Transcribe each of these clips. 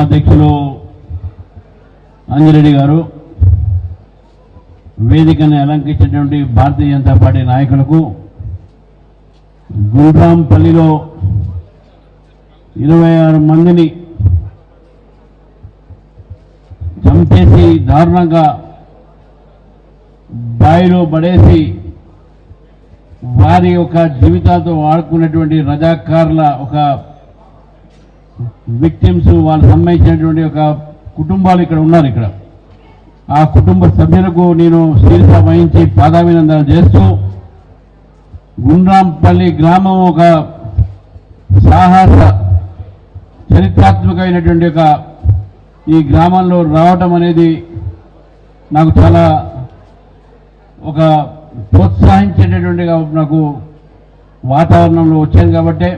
ఉపాధ్యక్షులు అంజిరెడ్డి గారు వేదికను అలంకరించినటువంటి భారతీయ జనతా పార్టీ నాయకులకు గుండ్రాంపల్లిలో ఇరవై ఆరు మందిని చంపేసి దారుణంగా బాయిలో పడేసి వారి యొక్క జీవితాలతో వాడుకున్నటువంటి రజాకారుల ఒక విక్టిమ్స్ వాళ్ళకి సంబంధించినటువంటి ఒక కుటుంబాలు ఇక్కడ ఉన్నారు ఇక్కడ. ఆ కుటుంబ సభ్యులకు నేను శీర్ష వహించి పాదాభినందనలు చేస్తూ గుండ్రాంపల్లి గ్రామం ఒక సాహస చరిత్రాత్మకమైనటువంటి ఒక ఈ గ్రామంలో రావటం అనేది నాకు చాలా ఒక ప్రోత్సహించేటటువంటి నాకు వాతావరణంలో వచ్చాను కాబట్టి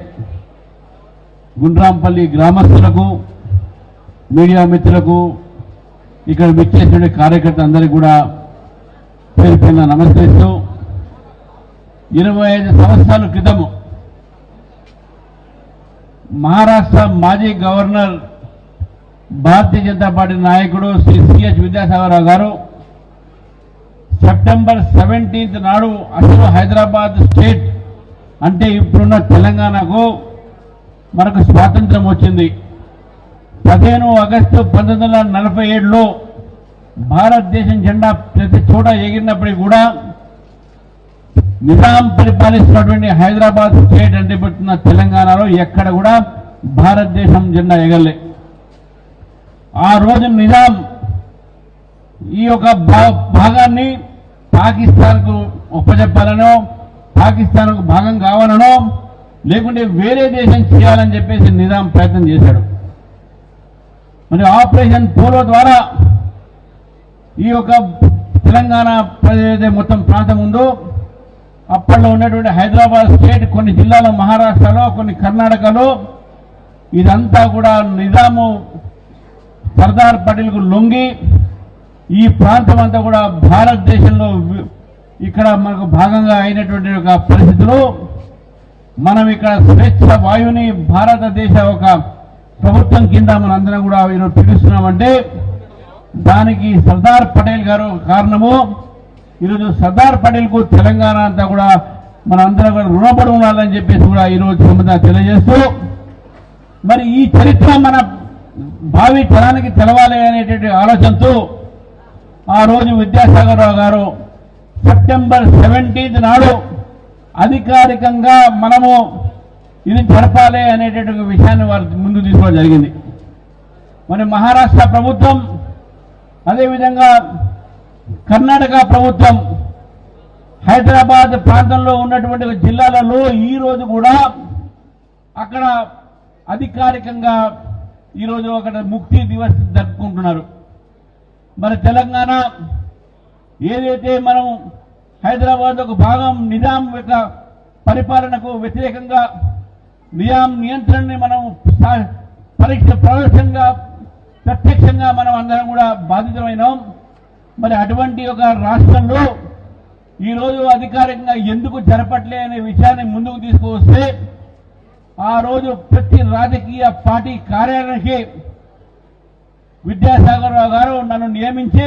గుండ్రాంపల్లి గ్రామస్తులకు మీడియా మిత్రులకు ఇక్కడ విచ్చేసిన కార్యకర్త అందరికీ కూడా పేరు పైన నమస్కరిస్తూ ఇరవై ఐదు సంవత్సరాల క్రితము మహారాష్ట్ర మాజీ గవర్నర్ భారతీయ జనతా పార్టీ నాయకుడు శ్రీ సిహెచ్ విద్యాసాగరరావు గారు సెప్టెంబర్ సెవెంటీన్త్ నాడు అసలు హైదరాబాద్ స్టేట్ అంటే ఇప్పుడున్న తెలంగాణకు మనకు స్వాతంత్రం వచ్చింది. పదిహేను ఆగస్టు పంతొమ్మిది వందల నలభై ఏడులో భారతదేశం జెండా ప్రతి చోట ఎగిరినప్పటికీ కూడా నిజాం పరిపాలిస్తున్నటువంటి హైదరాబాద్ స్టేట్ అంటే పెట్టిన తెలంగాణలో ఎక్కడ కూడా భారతదేశం జెండా ఎగలే ఆ రోజు నిజాం ఈ యొక్క భా- భాగాన్ని పాకిస్తాన్కు ఒప్పజెప్పాలనో పాకిస్తాన్కు భాగం కావాలనో లేకుంటే వేరే దేశం చేయాలని చెప్పేసి నిజాం ప్రయత్నం చేశాడు. మరి ఆపరేషన్ పోలో ద్వారా ఈ యొక్క తెలంగాణ ఏదైతే మొత్తం ప్రాంతం ఉందో అప్పట్లో ఉన్నటువంటి హైదరాబాద్ స్టేట్ కొన్ని జిల్లాలో మహారాష్ట్రలో కొన్ని కర్ణాటకలో ఇదంతా కూడా నిజాము సర్దార్ పటేల్కు లొంగి ఈ ప్రాంతం అంతా కూడా భారతదేశంలో ఇక్కడ మనకు భాగంగా అయినటువంటి ఒక పరిస్థితిలో మనం ఇక్కడ స్వేచ్ఛ వాయువుని భారతదేశ ఒక ప్రభుత్వం కింద మనందరం కూడా ఈరోజు పిలుస్తున్నామంటే దానికి సర్దార్ పటేల్ గారు కారణము. ఈరోజు సర్దార్ పటేల్కు తెలంగాణ అంతా కూడా మన అందరం కూడా రుణపడి ఉండాలని చెప్పేసి కూడా ఈరోజు సంబంధంగా తెలియజేస్తూ మరి ఈ చరిత్ర మన భావి తరానికి తెలవాలి అనేటువంటి ఆలోచనతో ఆ రోజు విద్యాసాగర్ రావు గారు సెప్టెంబర్ సెవెంటీన్త్ నాడు అధికారికంగా మనము ఇది జరపాలి అనేటటువంటి విషయాన్ని వారు ముందు తీసుకోవడం జరిగింది. మరి మహారాష్ట్ర ప్రభుత్వం అదేవిధంగా కర్ణాటక ప్రభుత్వం హైదరాబాద్ ప్రాంతంలో ఉన్నటువంటి జిల్లాలలో ఈ రోజు కూడా అక్కడ అధికారికంగా ఈరోజు అక్కడ ముక్తి దివస్ జరుపుకుంటున్నారు. మరి తెలంగాణ ఏదైతే మనం హైదరాబాద్ ఒక భాగం నిజాం యొక్క పరిపాలనకు వ్యతిరేకంగా నిజాం నియంత్రణని మనం పరీక్ష ప్రవేశంగా ప్రత్యక్షంగా మనం అందరం కూడా బాధితమైనాం మరి అటువంటి ఒక రాష్ట్రంలో ఈరోజు అధికారికంగా ఎందుకు జరపట్లే అనే విషయాన్ని ముందుకు తీసుకువస్తే ఆ రోజు ప్రతి రాజకీయ పార్టీ కార్యాలయానికి విద్యాసాగర్ రావు గారు నన్ను నియమించి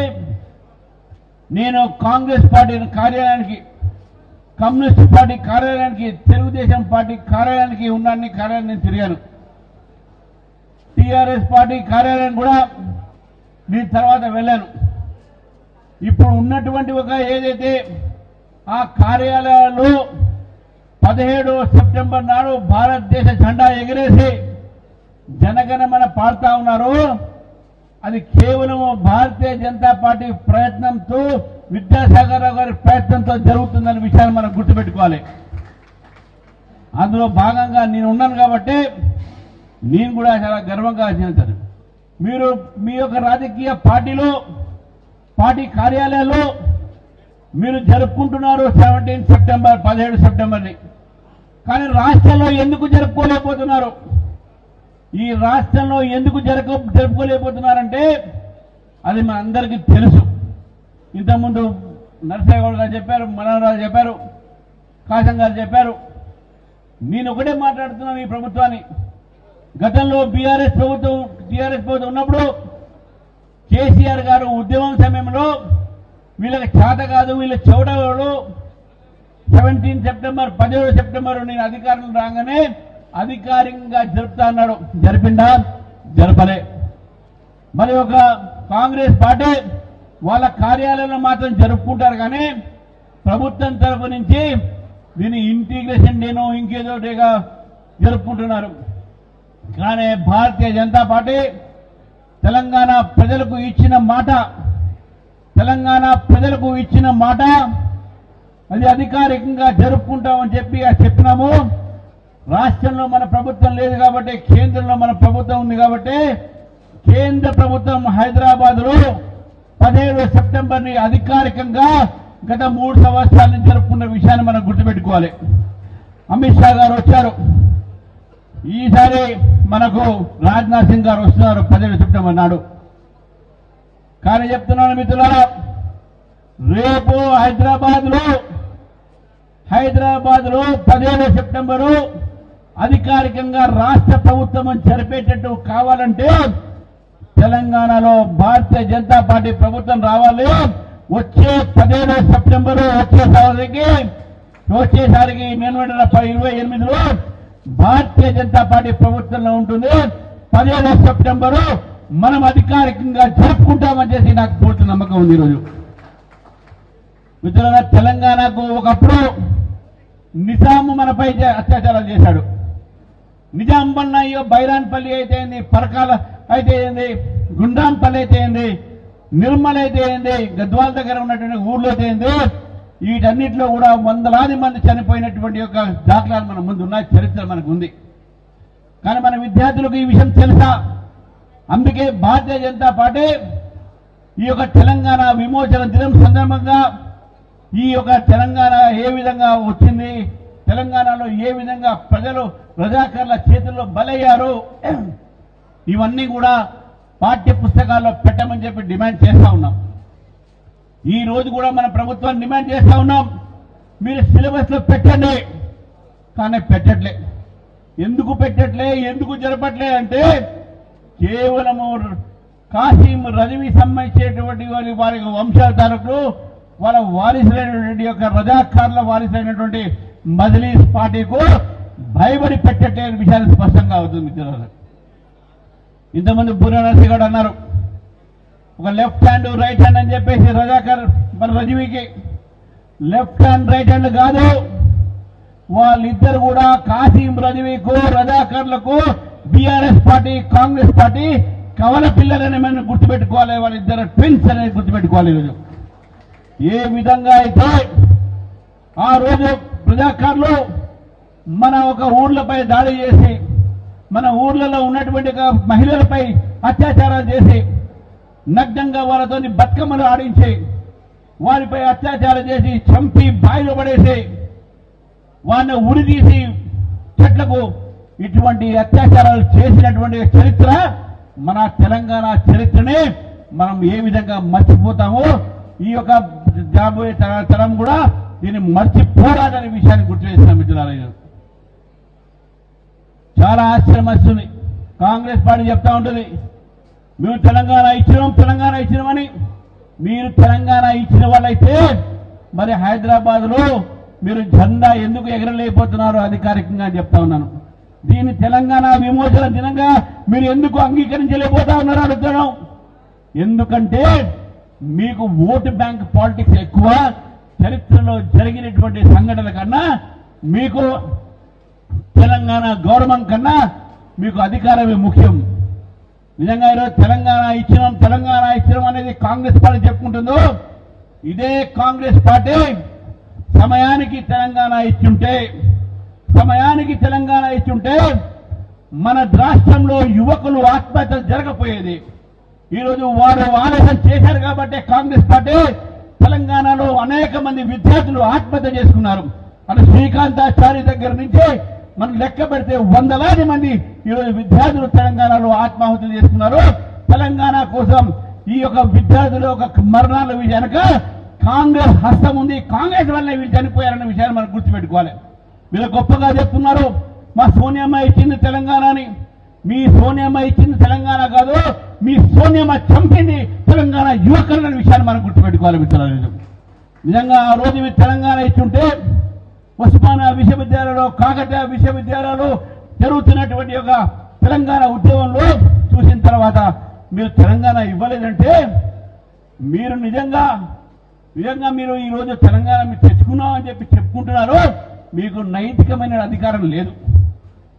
నేను కాంగ్రెస్ పార్టీ కార్యాలయానికి కమ్యూనిస్ట్ పార్టీ కార్యాలయానికి తెలుగుదేశం పార్టీ కార్యాలయానికి ఉన్నాన్ని కార్యాలయం నేను తిరిగాను. టీఆర్ఎస్ పార్టీ కార్యాలయం కూడా నేను తర్వాత వెళ్ళాను. ఇప్పుడు ఉన్నటువంటి ఒక ఏదైతే ఆ కార్యాలయాల్లో పదిహేడు సెప్టెంబర్ నాడు భారతదేశ జెండా ఎగిరేసి జనగణమన పాడుతా ఉన్నారు అది కేవలం భారతీయ జనతా పార్టీ ప్రయత్నంతో విద్యాసాగర్ రావు గారి ప్రయత్నంతో జరుగుతుందనే విషయాన్ని మనం గుర్తుపెట్టుకోవాలి. అందులో భాగంగా నేను ఉన్నాను కాబట్టి నేను కూడా చాలా గర్వంగా చెందుతాను మీరు మీ యొక్క రాజకీయ పార్టీలో పార్టీ కార్యాలయాల్లో మీరు జరుపుకుంటున్నారు సెవెంటీన్ సెప్టెంబర్ పదిహేడు సెప్టెంబర్ని. కానీ రాష్ట్రంలో ఎందుకు జరుపుకోలేకపోతున్నారు? ఈ రాష్ట్రంలో ఎందుకు జరగ జరుపుకోలేకపోతున్నారంటే అది మనందరికీ తెలుసు. ఇంతకుముందు నరసయ్య గారు చెప్పారు మనోహర్ చెప్పారు కాశం గారు చెప్పారు. నేను ఒకటే మాట్లాడుతున్నాను ఈ ప్రభుత్వాన్ని. గతంలో బీఆర్ఎస్ ప్రభుత్వం టీఆర్ఎస్ ప్రభుత్వం ఉన్నప్పుడు కేసీఆర్ గారు ఉద్యమం సమయంలో వీళ్ళకి చేత కాదు వీళ్ళ చెవడవాడు సెవెంటీన్ సెప్టెంబర్ పదిహేడు సెప్టెంబర్ నేను అధికారం రాగానే అధికారికంగా జరుపుతా అన్నాడు. జరిపిండా? జరపలే. మరి ఒక కాంగ్రెస్ పార్టీ వాళ్ళ కార్యాలయంలో మాత్రం జరుపుకుంటారు కానీ ప్రభుత్వం తరపు నుంచి దీని ఇంటిగ్రేషన్ డేనో ఇంకేదో డేగా జరుపుకుంటున్నారు. కానీ భారతీయ జనతా పార్టీ తెలంగాణ ప్రజలకు ఇచ్చిన మాట తెలంగాణ ప్రజలకు ఇచ్చిన మాట అది అధికారికంగా జరుపుకుంటామని చెప్పి ఆ చెప్పినాము. రాష్ట్రంలో మన ప్రభుత్వం లేదు కాబట్టి కేంద్రంలో మన ప్రభుత్వం ఉంది కాబట్టి కేంద్ర ప్రభుత్వం హైదరాబాద్లో పదిహేడు సెప్టెంబర్ని అధికారికంగా గత మూడు సంవత్సరాల నుంచి జరుపుకున్న విషయాన్ని మనం గుర్తుపెట్టుకోవాలి. అమిత్ షా గారు వచ్చారు. ఈసారి మనకు రాజ్నాథ్ సింగ్ గారు వస్తున్నారు పదిహేడు సెప్టెంబర్ నాడు. కానీ చెప్తున్నాను మిత్రులారా రేపు హైదరాబాద్లో హైదరాబాద్లో పదిహేడు సెప్టెంబరు అధికారికంగా రాష్ట్ర ప్రభుత్వం జరిపేటట్టు కావాలంటే తెలంగాణలో భారతీయ జనతా పార్టీ ప్రభుత్వం రావాలి. వచ్చే పదిహేడు సెప్టెంబర్ వచ్చేసరికి వచ్చేసరికి నేను ఇరవై ఎనిమిదిలో భారతీయ జనతా పార్టీ ప్రభుత్వంలో ఉంటుంది. పదిహేడు సెప్టెంబరు మనం అధికారికంగా జరుపుకుంటామని చేసి నాకు పూర్తి నమ్మకం ఉంది ఈరోజు. మిత్రుల తెలంగాణకు ఒకప్పుడు నిజాము మనపై అత్యాచారాలు చేశాడు. నిజాం పన్న బైరాన్పల్లి అయితే పరకాల అయితే ఏంది గుండ్రాంపల్లి అయితే ఏంది? నిర్మల్ అయితే ఏంది? గద్వాల దగ్గర ఉన్నటువంటి ఊర్లో అయితే ఏంది? వీటన్నిటిలో కూడా వందలాది మంది చనిపోయినటువంటి యొక్క దాఖలాలు మన ముందు ఉన్నాయి చరిత్ర మనకు ఉంది. కానీ మన విద్యార్థులకు ఈ విషయం తెలుసా? అందుకే భారతీయ జనతా పార్టీ ఈ యొక్క తెలంగాణ విమోచన దినం సందర్భంగా ఈ యొక్క తెలంగాణ ఏ విధంగా వచ్చింది? తెలంగాణలో ఏ విధంగా ప్రజలు రజాకర్ల చేతుల్లో బలయ్యారు? ఇవన్నీ కూడా పాఠ్య పుస్తకాల్లో పెట్టమని చెప్పి డిమాండ్ చేస్తా ఉన్నాం. ఈ రోజు కూడా మన ప్రభుత్వాన్ని డిమాండ్ చేస్తా ఉన్నాం. మీరు సిలబస్లో పెట్టండి. కానీ పెట్టట్లే. ఎందుకు పెట్టట్లే? ఎందుకు జరపట్లే అంటే కేవలము కాశీం రజవి సంబంధించేటువంటి వారి వారి వంశాధారకులు వాళ్ళ వారిసులైనటువంటి యొక్క రజాకారుల వారిసులైనటువంటి మజ్లీస్ పార్టీకు భయపడి పెట్టట్లేని విషయాలు స్పష్టంగా అవుతుంది మిత్రులారా. ఇంతమంది బుర్రనర్సి గారు అన్నారు. ఒక లెఫ్ట్ హ్యాండ్ రైట్ హ్యాండ్ అని చెప్పేసి రజాకర్ మన రజవీకి లెఫ్ట్ హ్యాండ్ రైట్ హ్యాండ్ కాదు. వాళ్ళిద్దరు కూడా కాసీం రజవీకు రజాకర్లకు బీఆర్ఎస్ పార్టీ కాంగ్రెస్ పార్టీ కవల పిల్లలని మనం గుర్తుపెట్టుకోవాలి. వాళ్ళిద్దరు ట్విన్స్ అనేది గుర్తుపెట్టుకోవాలి ఈరోజు. ఏ విధంగా అయితే ఆ రోజు ప్రజాకారులు మన ఒక ఊర్లపై దాడి చేసి మన ఊర్లలో ఉన్నటువంటి మహిళలపై అత్యాచారాలు చేసి నగ్నంగా వాళ్ళతో బతుకమ్మలు ఆడించి వారిపై అత్యాచారం చేసి చంపి బాయిలో పడేసి వారిని ఉరిదీసి చెట్లకు ఇటువంటి అత్యాచారాలు చేసినటువంటి చరిత్ర మన తెలంగాణ చరిత్రని మనం ఏ విధంగా మర్చిపోతామో ఈ యొక్క జాబోయే తరం కూడా దీన్ని మర్చిపోరాదనే విషయాన్ని గుర్తు చేసిన మిత్రులారా. చాలా ఆశ్చర్యం వస్తుంది. కాంగ్రెస్ పార్టీ చెప్తా ఉంటుంది మేము తెలంగాణ ఇచ్చినాం తెలంగాణ ఇచ్చినామని. మీరు తెలంగాణ ఇచ్చిన వాళ్ళైతే మరి హైదరాబాద్లో మీరు జెండా ఎందుకు ఎగరలేకపోతున్నారు అధికారికంగా చెప్తా ఉన్నాను. దీన్ని తెలంగాణ విమోచన దినంగా మీరు ఎందుకు అంగీకరించలేకపోతా ఉన్నారు అడుగుతున్నాం. ఎందుకంటే మీకు ఓటు బ్యాంక్ పాలిటిక్స్ ఎక్కువ చరిత్రలో జరిగినటువంటి సంఘటనల కన్నా మీకు తెలంగాణ గౌరవం కన్నా మీకు అధికారమే ముఖ్యం. నిజంగా ఈరోజు తెలంగాణ ఇచ్చినాం తెలంగాణ ఇచ్చినాం అనేది కాంగ్రెస్ పార్టీ చెప్పుకుంటుందో ఇదే కాంగ్రెస్ పార్టీ సమయానికి తెలంగాణ ఇచ్చుంటే సమయానికి తెలంగాణ ఇచ్చుంటే మన రాష్ట్రంలో యువకులు ఆత్మహత్యలు జరగపోయేది. ఈరోజు వారు ఆలస్యం చేశారు కాబట్టి కాంగ్రెస్ పార్టీ తెలంగాణలో అనేక మంది విద్యార్థులు ఆత్మహత్య చేసుకున్నారు. అటు శ్రీకాంతాచారి దగ్గర నుంచి మనం లెక్క పెడితే వందలాది మంది ఈరోజు విద్యార్థులు తెలంగాణలో ఆత్మాహుతులు చేస్తున్నారు తెలంగాణ కోసం ఈ యొక్క విద్యార్థుల యొక్క మరణాల వెనక కాంగ్రెస్ హస్తం ఉంది. కాంగ్రెస్ వల్లే వీళ్ళు చనిపోయారన్న విషయాన్ని మనం గుర్తుపెట్టుకోవాలి. వీళ్ళు గొప్పగా చెప్తున్నారు. మా సోనియమ్మ ఇచ్చింది తెలంగాణని. మీ సోనియమ్మ ఇచ్చింది తెలంగాణ కాదు. మీ సోనియమ్మ చంపింది తెలంగాణ యువకులనే విషయాన్ని మనం గుర్తుపెట్టుకోవాలి మిత్రులు నిజంగా ఆ రోజు మీరు తెలంగాణ ఇచ్చుంటే ఉస్మానియా విశ్వవిద్యాలయంలో కాకతీయ విశ్వవిద్యాలయాలు జరుగుతున్నటువంటి ఒక తెలంగాణ ఉద్యమంలో చూసిన తర్వాత మీరు తెలంగాణ ఇవ్వలేదంటే మీరు నిజంగా నిజంగా మీరు ఈ రోజు తెలంగాణ మీరు తెచ్చుకున్నామని చెప్పి చెప్పుకుంటున్నారు మీకు నైతికమైన అధికారం లేదు.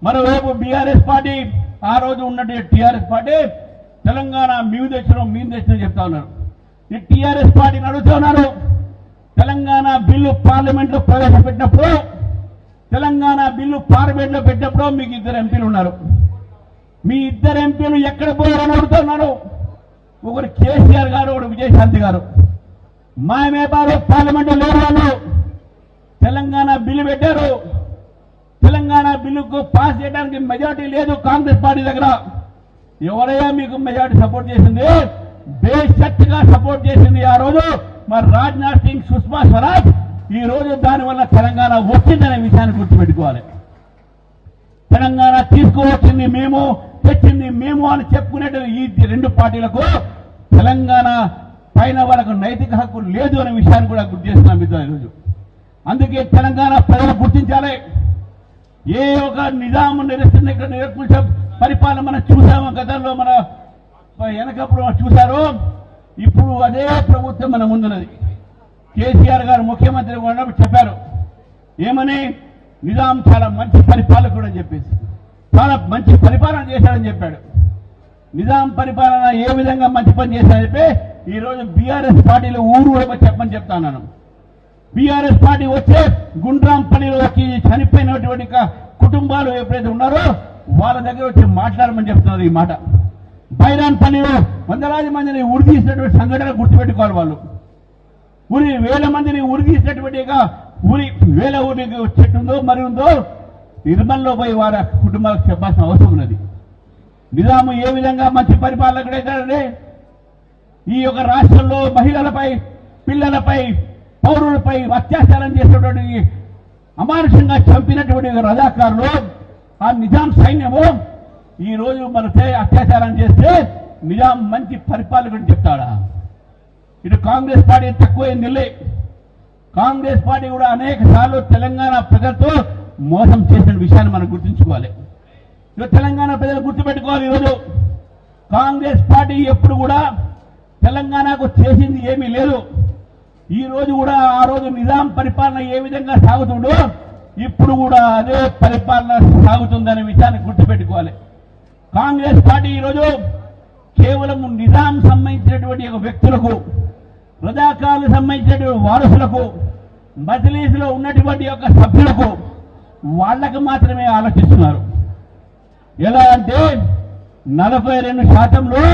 మరోవైపు బీఆర్ఎస్ పార్టీ ఆ రోజు ఉన్నటువంటి టీఆర్ఎస్ పార్టీ తెలంగాణ మేము తెచ్చినాం మేము తెచ్చినాం చెప్తా ఉన్నారు. ఈ టీఆర్ఎస్ పార్టీని అడుగుతా ఉన్నారు. తెలంగాణ బిల్లు పార్లమెంట్లో ప్రవేశపెట్టినప్పుడు తెలంగాణ బిల్లు పార్లమెంట్లో పెట్టినప్పుడు మీకు ఇద్దరు ఎంపీలు ఉన్నారు. మీ ఇద్దరు ఎంపీలు ఎక్కడ పోయారని అడుగుతున్నారు. ఒకరు కేసీఆర్ గారు ఒకరు విజయశాంతి గారు. మాయమేపారు పార్లమెంట్ లేరు వాళ్ళు తెలంగాణ బిల్లు పెట్టారు. తెలంగాణ బిల్లుకు పాస్ చేయడానికి మెజార్టీ లేదు కాంగ్రెస్ పార్టీ దగ్గర. ఎవరైనా మీకు మెజార్టీ సపోర్ట్ చేసింది బేషరతుగా సపోర్ట్ చేసింది ఆ రోజు. మరి రాజ్నాథ్ సింగ్ సుష్మా స్వరాజ్ ఈ రోజు దానివల్ల తెలంగాణ వచ్చిందనే విషయాన్ని గుర్తుపెట్టుకోవాలి. తెలంగాణ తీసుకువచ్చింది మేము తెచ్చింది మేము అని చెప్పుకునేట ఈ రెండు పార్టీలకు తెలంగాణ పైన వాళ్ళకు నైతిక హక్కు లేదు అనే విషయాన్ని కూడా గుర్తు చేస్తున్నాం మిత్రులు ఈరోజు. అందుకే తెలంగాణ ప్రజలు గుర్తించాలి. ఏ ఒక నిజాము నిరసన ఇక్కడ నిరకుల పరిపాలన మనం చూసాము గతంలో మన వెనకప్పుడు చూసారు చూశారు. ఇప్పుడు అదే ప్రభుత్వం మన ముందున్నది. కేసీఆర్ గారు ముఖ్యమంత్రి ఉన్నప్పుడు చెప్పారు ఏమని? నిజాం చాలా మంచి పరిపాలకుడు అని చెప్పేసి. చాలా మంచి పరిపాలన చేశాడని చెప్పాడు. నిజాం పరిపాలన ఏ విధంగా మంచి పని చేశాడని చెప్పి ఈరోజు బీఆర్ఎస్ పార్టీలో ఊరు ఊరగా చెప్పని చెప్తాను బీఆర్ఎస్ పార్టీ వచ్చే గుండ్రాంపల్లిలో చనిపోయినటువంటి కుటుంబాలు ఎప్పుడైతే ఉన్నారో వాళ్ళ దగ్గర వచ్చి మాట్లాడమని చెప్తున్నారు ఈ మాట. బైరాన్పల్లిలో వందలాది మందిని ఉరి తీసినటువంటి సంఘటన గుర్తుపెట్టుకోవాలి వాళ్ళు. ఉరి వేల మందిని ఉరి తీసినటువంటి ఉరి వేల ఊరి చెట్టు ఉందో మరి ఉందో నిర్మల్లో పోయి వారి కుటుంబాలకు చెప్పాల్సిన అవసరం ఉన్నది. నిజాము ఏ విధంగా మంచి పరిపాలకుడైతాడంటే ఈ యొక్క రాష్ట్రంలో మహిళలపై పిల్లలపై పౌరులపై అత్యాచారం చేసినటువంటి అమానుషంగా చంపినటువంటి రజాకారులు ఆ నిజాం సైన్యము ఈ రోజు మనపై అత్యాచారం చేస్తే నిజాం మంచి పరిపాలకుడు చెప్తాడా? ఇటు కాంగ్రెస్ పార్టీ తక్కువ లే కాంగ్రెస్ పార్టీ కూడా అనేక సార్లు తెలంగాణ ప్రజలతో మోసం చేసిన విషయాన్ని మనం గుర్తుంచుకోవాలి. ఇక తెలంగాణ ప్రజలు గుర్తుపెట్టుకోవాలి ఈరోజు. కాంగ్రెస్ పార్టీ ఎప్పుడు కూడా తెలంగాణకు చేసింది ఏమీ లేదు. ఈ రోజు కూడా ఆ రోజు నిజాం పరిపాలన ఏ విధంగా సాగుతుండో ఇప్పుడు కూడా అదే పరిపాలన సాగుతుందనే విషయాన్ని గుర్తుపెట్టుకోవాలి. కాంగ్రెస్ పార్టీ ఈరోజు కేవలం నిజాం సంబంధించినటువంటి ఒక వ్యక్తులకు రజాకాలకు సంబంధించినటువంటి వారసులకు మజ్లీసులో ఉన్నటువంటి యొక్క సభ్యులకు వాళ్ళకు మాత్రమే ఆలోచిస్తున్నారు. ఎలా అంటే నలభై రెండు శాతంలో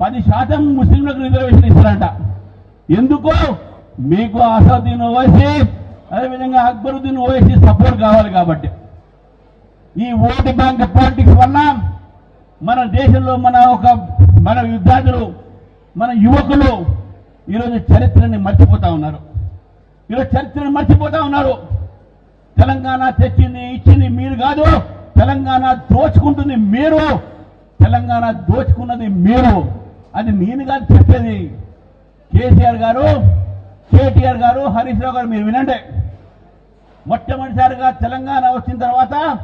పది శాతం ముస్లింలకు రిజర్వేషన్ ఇస్తారంట. ఎందుకు? మీకు అసదుద్దీన్ ఓవైసీ అదేవిధంగా అక్బరుద్దీన్ ఓవైసీ సపోర్ట్ కావాలి కాబట్టి. ఈ ఓటు బ్యాంక్ పాలిటిక్స్ వల్ల మన దేశంలో మన ఒక మన విద్యార్థులు మన యువకులు ఈరోజు చరిత్రని మర్చిపోతా ఉన్నారు. ఈరోజు చరిత్రను మర్చిపోతా ఉన్నారు. తెలంగాణ తెచ్చింది ఇచ్చింది మీరు కాదు. తెలంగాణ దోచుకుంటుంది మీరు. తెలంగాణ దోచుకున్నది మీరు. అది నేను కాదు చెప్పేది. కేసీఆర్ గారు కేటీఆర్ గారు హరీష్ రావు గారు మీరు వినండి. మొట్టమొదటిసారిగా తెలంగాణ వచ్చిన తర్వాత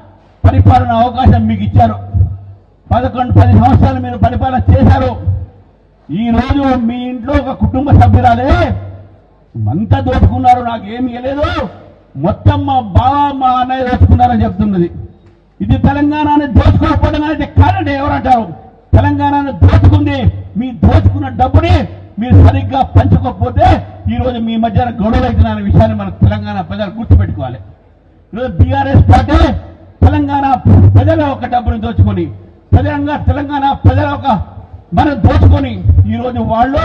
పరిపాలన అవకాశం మీకు ఇచ్చారు. పదకొండు పది సంవత్సరాలు మీరు పరిపాలన చేశారు. ఈరోజు మీ ఇంట్లో ఒక కుటుంబ సభ్యురాలే అంతా దోచుకున్నారు నాకు ఇవ్వలేదు మొత్తం మా బావ మా అన్నయ్య దోచుకున్నారని చెప్తున్నది. ఇది తెలంగాణని దోచుకోకపోవడం అనేది కాదండి ఎవరంటారు? తెలంగాణను దోచుకుంది మీ దోచుకున్న డబ్బుని మీరు సరిగ్గా పంచుకోకపోతే ఈరోజు మీ మధ్యన గొడవలు అవుతున్న విషయాన్ని మన తెలంగాణ ప్రజలు గుర్తుపెట్టుకోవాలి. ఈరోజు బీఆర్ఎస్ పార్టీ తెలంగాణ ప్రజల ఒక డబ్బుని దోచుకొని తెలంగాణ తెలంగాణ ప్రజల ఒక మనం దోచుకొని ఈరోజు వాళ్ళు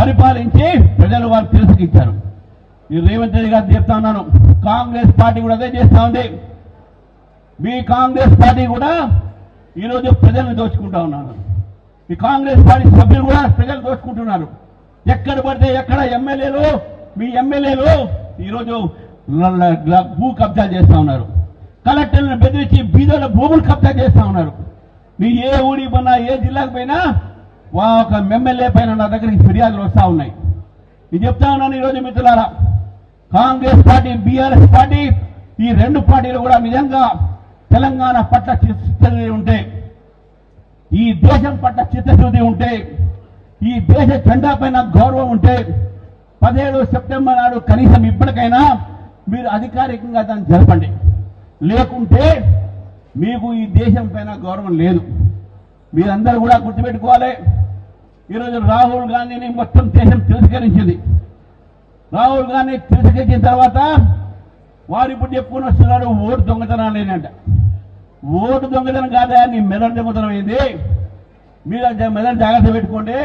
పరిపాలించి ప్రజలు వారు తిరస్కరించారు ఈ రేవంత్ రెడ్డి గారు చెప్తా ఉన్నాను కాంగ్రెస్ పార్టీ కూడా అదే చేస్తా ఉంది. మీ కాంగ్రెస్ పార్టీ కూడా ఈరోజు ప్రజలను దోచుకుంటా ఉన్నాను ఈ కాంగ్రెస్ పార్టీ సభ్యులు కూడా ప్రజలు దోచుకుంటున్నారు. ఎక్కడ పడితే ఎక్కడ ఎమ్మెల్యేలు మీ ఎమ్మెల్యేలు ఈరోజు భూ కబ్జా చేస్తా ఉన్నారు. కలెక్టర్లను బెదిరించి బీదల భూములు కబ్జా చేస్తా ఉన్నారు. నీ ఏ ఊరికి పోయినా ఏ జిల్లాకు పోయినా వా ఒక ఎమ్మెల్యే పైన నా దగ్గరికి ఫిర్యాదులు వస్తా ఉన్నాయి. నేను చెప్తా ఉన్నాను ఈరోజు మిత్రులారా కాంగ్రెస్ పార్టీ బీఆర్ఎస్ పార్టీ ఈ రెండు పార్టీలు కూడా నిజంగా తెలంగాణ పట్ల చిత్తశుద్ధి ఉంటే ఈ దేశం పట్ల చిత్తశుద్ధి ఉంటే ఈ దేశ జెండా పైన గౌరవం ఉంటే పదిహేడు సెప్టెంబర్ నాడు కనీసం ఇప్పటికైనా మీరు అధికారికంగా దాన్ని జరపండి. లేకుంటే మీకు ఈ దేశం పైన గౌరవం లేదు. మీరందరూ కూడా గుర్తుపెట్టుకోవాలి. ఈరోజు రాహుల్ గాంధీని మొత్తం దేశం తిరస్కరించింది. రాహుల్ గాంధీ తిరస్కరించిన తర్వాత వారు ఇప్పుడు చెప్పుకుని వస్తున్నారు? ఓటు దొంగతనం లేనంట ఓటు దొంగతనం కాదా? నీ మెదడు దొంగతనం అయింది మీరు మెదడు జాగ్రత్త పెట్టుకోండి.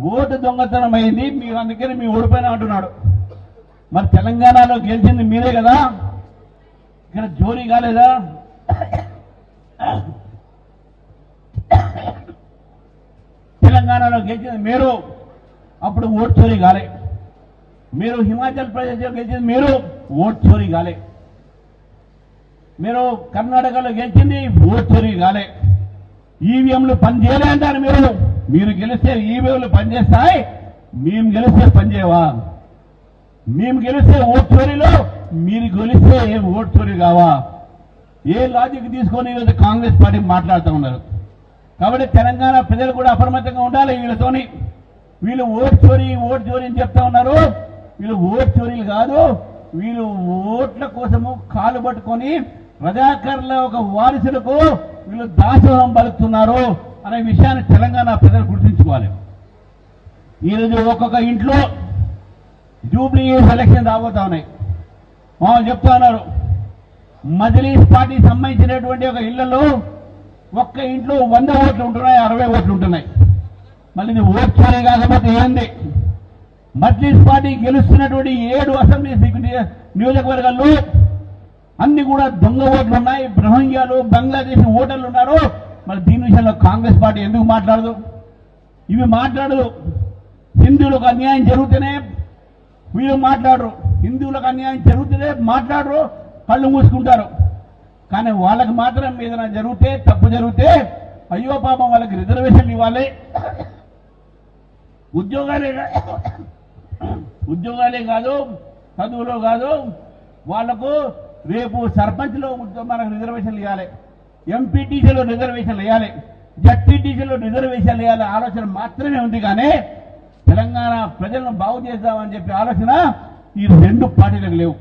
ఓటు దొంగతనం అయింది. మీరు అందుకని మీ ఓడిపోయినా అంటున్నాడు. మరి తెలంగాణలో గెలిచింది మీరే కదా? ఇక్కడ జోరీ కాలేదా? తెలంగాణలో గెలిచింది మీరు అప్పుడు ఓటు చోరీ కాలే. మీరు హిమాచల్ ప్రదేశ్లో గెలిచింది మీరు ఓటు చోరీ కాలే. మీరు కర్ణాటకలో గెలిచింది ఓటు చోరీ కాలే. ఈవీఎంలు పనిచేయలే అంటారు మీరు. మీరు గెలిస్తే ఈవీఎంలు పనిచేస్తాయి మేము గెలిస్తే పనిచేయవా మేము గెలిస్తే ఓటు చోరీలో మీరు గెలిస్తే ఏం ఓటు చోరీ కావా? ఏ లాజిక్ తీసుకొని ఈరోజు కాంగ్రెస్ పార్టీ మాట్లాడుతూ ఉన్నారు? కాబట్టి తెలంగాణ ప్రజలు కూడా అప్రమత్తంగా ఉండాలి వీళ్ళతోని. వీళ్ళు ఓటు చోరీ ఓటు చోరీ అని చెప్తా ఉన్నారు. వీళ్ళు ఓటు చోరీలు కాదు. వీళ్ళు ఓట్ల కోసము కాలు పట్టుకొని ప్రజాకర్ల ఒక వారసులకు వీళ్ళు దాసోహం పలుకుతున్నారు అనే విషయాన్ని తెలంగాణ ప్రజలు గుర్తుంచుకోవాలి. ఈరోజు ఒక్కొక్క ఇంట్లో జూబ్లీ ఎలక్షన్ రాబోతా ఉన్నాయి. వాళ్ళు చెప్తా ఉన్నారు. మజిలీస్ పార్టీ సంబంధించినటువంటి ఒక ఇళ్ళలో ఒక్క ఇంట్లో వంద ఓట్లు ఉంటున్నాయి అరవై ఓట్లు ఉంటున్నాయి. మళ్ళీ ఇది ఓట్ కాకపోతే ఏంది? మజ్లీస్ పార్టీ గెలుస్తున్నటువంటి ఏడు అసెంబ్లీ నియోజకవర్గాల్లో అన్ని కూడా దొంగ ఓట్లు ఉన్నాయి. బ్రహ్మంగ్యాలు బంగ్లాదేశ్ ఓటర్లు ఉన్నారు. మరి దీని విషయంలో కాంగ్రెస్ పార్టీ ఎందుకు మాట్లాడదు? ఇవి మాట్లాడదు. హిందువులకు అన్యాయం జరుగుతూనే వీళ్ళు మాట్లాడరు. హిందువులకు అన్యాయం జరుగుతూనే మాట్లాడరు. కళ్ళు మూసుకుంటారు. కానీ వాళ్ళకి మాత్రం ఏదైనా జరిగితే తప్పు జరిగితే అయ్యో పాపం వాళ్ళకి రిజర్వేషన్ ఇవ్వాలి. ఉద్యోగాలే ఉద్యోగాలే కాదు చదువులో కాదు వాళ్ళకు రేపు సర్పంచ్లో మనకు రిజర్వేషన్లు ఇవ్వాలి. ఎంపీటీసీలో రిజర్వేషన్లు ఇవ్వాలి. జడ్పీటీసీలో రిజర్వేషన్లు ఇవ్వాలి ఆలోచన మాత్రమే ఉంది కానీ తెలంగాణ ప్రజలను బాగు చేద్దామని చెప్పి ఆలోచన ఈ రెండు పార్టీలకు లేవు.